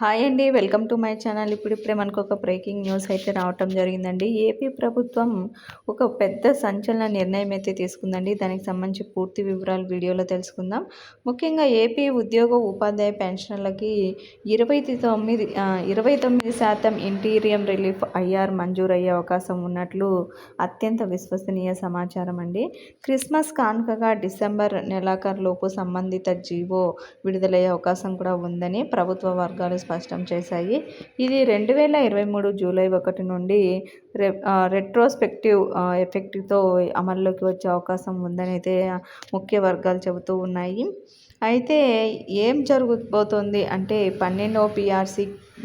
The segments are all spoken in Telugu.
హాయ్ అండి వెల్కమ్ టు మై ఛానల్. ఇప్పుడు ఇప్పుడే మనకు ఒక బ్రేకింగ్ న్యూస్ అయితే రావటం జరిగిందండి. ఏపీ ప్రభుత్వం ఒక పెద్ద సంచలన నిర్ణయం అయితే తీసుకుందండి. దానికి సంబంధించి పూర్తి వివరాలు వీడియోలో తెలుసుకుందాం. ముఖ్యంగా ఏపీ ఉద్యోగ ఉపాధ్యాయ పెన్షన్లకి ఇరవై తొమ్మిది ఇరవై తొమ్మిది శాతం ఇంటీరియం రిలీఫ్ ఐఆర్ మంజూరు అయ్యే అవకాశం ఉన్నట్లు అత్యంత విశ్వసనీయ సమాచారం అండి. క్రిస్మస్ కానుకగా డిసెంబర్ నెలాఖరులోపు సంబంధిత జీవో విడుదలయ్యే అవకాశం కూడా ఉందని ప్రభుత్వ వర్గాలు స్పష్టం చేశాయి. ఇది రెండు వేల ఇరవై మూడు జూలై ఒకటి నుండి రె రెట్రోస్పెక్టివ్ ఎఫెక్ట్తో అమల్లోకి వచ్చే అవకాశం ఉందని అయితే ముఖ్య వర్గాలు చెబుతూ ఉన్నాయి. అయితే ఏం జరగబోతోంది అంటే పన్నెండవ పిఆర్సీ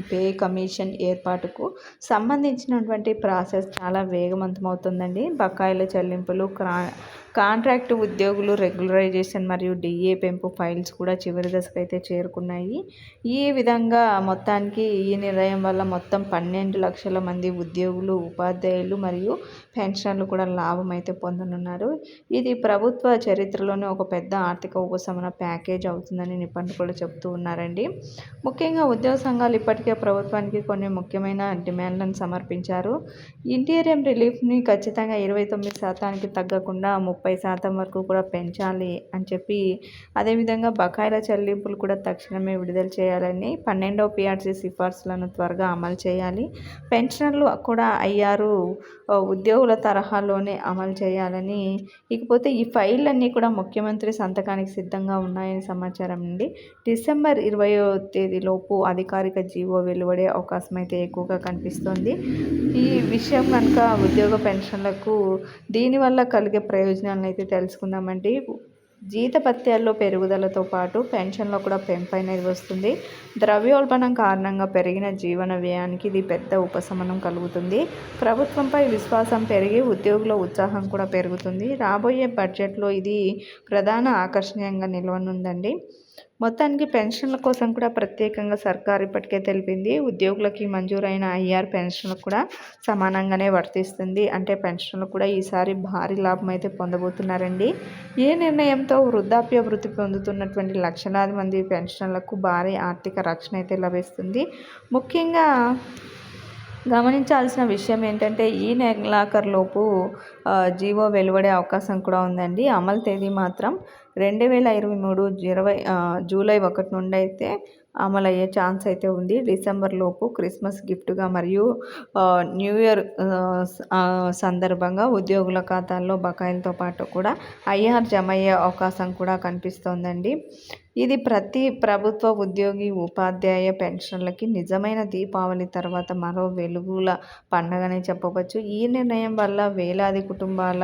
పే కమిషన్ ఏర్పాటుకు సంబంధించినటువంటి ప్రాసెస్ చాలా వేగవంతం అవుతుందండి బకాయిల చెల్లింపులు క్రా కాంట్రాక్ట్ ఉద్యోగులు రెగ్యులరైజేషన్ మరియు డిఏ పెంపు ఫైల్స్ కూడా చివరి దశకు అయితే చేరుకున్నాయి. ఈ విధంగా మొత్తానికి ఈ నిర్ణయం వల్ల మొత్తం పన్నెండు లక్షల మంది ఉద్యోగులు ఉపాధ్యాయులు మరియు పెన్షన్లు కూడా లాభం అయితే పొందనున్నారు. ఇది ప్రభుత్వ చరిత్రలోనే ఒక పెద్ద ఆర్థిక ఉపశమన ప్యాకేజ్ అవుతుందని నిపుణులు కూడా చెబుతూ ఉన్నారండి. ముఖ్యంగా ఉద్యోగ సంఘాలు ఇప్పటికే ప్రభుత్వానికి కొన్ని ముఖ్యమైన డిమాండ్లను సమర్పించారు. ఇంటీరియం రిలీఫ్ని ఖచ్చితంగా ఇరవై తొమ్మిది శాతానికి తగ్గకుండా ముప్పై ముప్పై శాతం వరకు కూడా పెంచాలి అని చెప్పి అదేవిధంగా బకాయిల చెల్లింపులు కూడా తక్షణమే విడుదల చేయాలని పన్నెండవ పిఆర్సీ సిఫార్సులను త్వరగా అమలు చేయాలి. పెన్షనర్లు కూడా అయ్యారు. ఉద్యోగుల తరహాలోనే అమలు చేయాలని. ఇకపోతే ఈ ఫైళ్ళన్నీ కూడా ముఖ్యమంత్రి సంతకానికి సిద్ధంగా ఉన్నాయని సమాచారం అండి. డిసెంబర్ ఇరవయో తేదీలోపు అధికారిక జీవో వెలువడే అవకాశం అయితే ఎక్కువగా కనిపిస్తుంది. ఈ విషయం కనుక ఉద్యోగ పెన్షన్లకు దీనివల్ల కలిగే ప్రయోజనాలు విషయాలను అయితే తెలుసుకుందామండి జీతపత్యాల్లో పెరుగుదలతో పాటు పెన్షన్లో కూడా పెంపు అనేది వస్తుంది. ద్రవ్యోల్బణం కారణంగా పెరిగిన జీవన వ్యయానికి ఇది పెద్ద ఉపశమనం కలుగుతుంది. ప్రభుత్వంపై విశ్వాసం పెరిగి ఉద్యోగుల ఉత్సాహం కూడా పెరుగుతుంది. రాబోయే బడ్జెట్లో ఇది ప్రధాన ఆకర్షణీయంగా నిలవనుందండి. మొత్తానికి పెన్షన్ల కోసం కూడా ప్రత్యేకంగా సర్కార్ ఇప్పటికే తెలిపింది. ఉద్యోగులకి మంజూరైన ఐఆర్ పెన్షన్లు కూడా సమానంగానే వర్తిస్తుంది. అంటే పెన్షన్లు కూడా ఈసారి భారీ లాభం అయితే పొందబోతున్నారండి. ఏ నిర్ణయంతో వృద్ధాప్య వృత్తి పొందుతున్నటువంటి లక్షలాది మంది పెన్షన్లకు భారీ ఆర్థిక రక్షణ అయితే లభిస్తుంది. ముఖ్యంగా గమనించాల్సిన విషయం ఏంటంటే ఈ నెలాఖరులోపు జీవో వెలువడే అవకాశం కూడా ఉందండి. అమలు తేదీ మాత్రం రెండు వేల ఇరవై మూడు ఇరవై జూలై ఒకటి నుండి అయితే అమలు అయ్యే ఛాన్స్ అయితే ఉంది. డిసెంబర్ లోపు క్రిస్మస్ గిఫ్ట్గా మరియు న్యూ ఇయర్ సందర్భంగా ఉద్యోగుల ఖాతాల్లో బకాయిలతో పాటు కూడా ఐఆర్ జమ అయ్యే అవకాశం కూడా కనిపిస్తోందండి. ఇది ప్రతి ప్రభుత్వ ఉద్యోగి ఉపాధ్యాయ పెన్షన్లకి నిజమైన దీపావళి తర్వాత మరో వెలుగుల పండగనే చెప్పవచ్చు. ఈ నిర్ణయం వల్ల వేలాది కుటుంబాల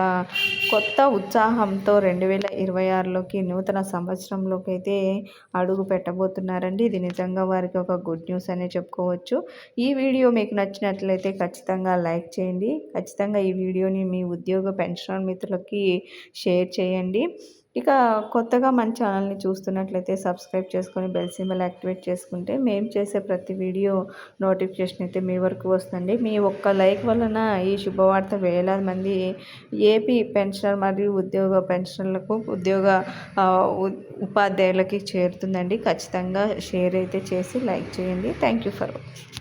కొత్త ఉత్సాహంతో రెండు వేల ఇరవై ఆరులోకి నూతన సంవత్సరంలోకి అయితే అడుగు పెట్టబోతున్నారండి. ఇది నిజంగా వారికి ఒక గుడ్ న్యూస్ అనే చెప్పుకోవచ్చు. ఈ వీడియో మీకు నచ్చినట్లయితే ఖచ్చితంగా లైక్ చేయండి. ఖచ్చితంగా ఈ వీడియోని మీ ఉద్యోగ పెన్షన్ మిత్రులకి షేర్ చేయండి. ఇక కొత్తగా మన ఛానల్ని చూస్తున్నట్లయితే సబ్స్క్రైబ్ చేసుకొని బెల్ సింబల్ యాక్టివేట్ చేసుకుంటే మేము చేసే ప్రతి వీడియో నోటిఫికేషన్ అయితే మీ వరకు వస్తుంది మీ ఒక్క లైక్ వలన ఈ శుభవార్త వేలాది మంది ఏపీ పెన్షనర్ మరియు ఉద్యోగ పెన్షన్లకు ఉద్యోగ ఉపాధ్యాయులకి చేరుతుందండి. ఖచ్చితంగా షేర్ అయితే చేసి లైక్ చేయండి. Thank you for watching.